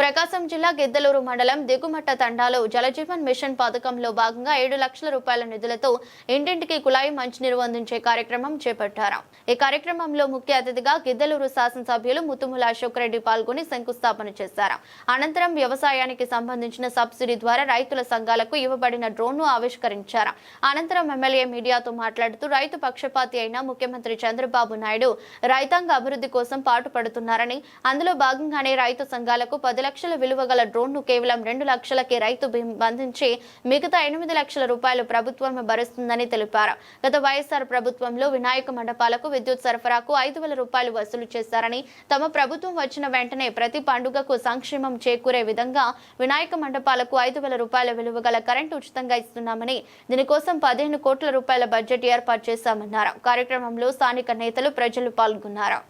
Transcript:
ప్రకాశం జిల్లా గిద్దలూరు మండలం దిగుమట్ట తండాలో జలజీవన్ మిషన్ పథకంలో భాగంగా ఏడు లక్షల రూపాయల నిధులతో ఇంటింటికి కుళాయి మంచినీరు అందించే కార్యక్రమం చేపట్టారు. ఈ కార్యక్రమంలో ముఖ్య అతిథిగా గిద్దలూరు శాసనసభ్యులు ముత్తుముల అశోక్ రెడ్డి పాల్గొని శంకుస్థాపన చేశారు. అనంతరం వ్యవసాయానికి సంబంధించిన సబ్సిడీ ద్వారా రైతుల సంఘాలకు ఇవ్వబడిన డ్రోన్ను ఆవిష్కరించారు. అనంతరం ఎమ్మెల్యే మీడియాతో మాట్లాడుతూ రైతు పక్షపాతి అయిన ముఖ్యమంత్రి చంద్రబాబు నాయుడు రైతాంగ అభివృద్ధి కోసం పాటుపడుతున్నారని అందులో భాగంగానే రైతు సంఘాలకు పది లక్షల విలువ గల డ్రోన్ను కేవలం రెండు లక్షలకే రైతు బంధించి మిగతా ఎనిమిది లక్షల రూపాయలు ప్రభుత్వం భరిస్తుందని తెలిపారు. గత వైఎస్ఆర్ ప్రభుత్వంలో వినాయక మండపాలకు విద్యుత్ సరఫరాకు ఐదు వేల రూపాయలు వసూలు చేశారని తమ ప్రభుత్వం వచ్చిన వెంటనే ప్రతి పండుగకు సంక్షేమం చేకూరే విధంగా వినాయక మండపాలకు ఐదు వేల రూపాయల విలువ గల కరెంటు ఉచితంగా ఇస్తున్నామని దీనికోసం పదిహేను కోట్ల రూపాయల బడ్జెట్ ఏర్పాటు చేశామన్నారు. కార్యక్రమంలో స్థానిక నేతలు ప్రజలు పాల్గొన్నారు.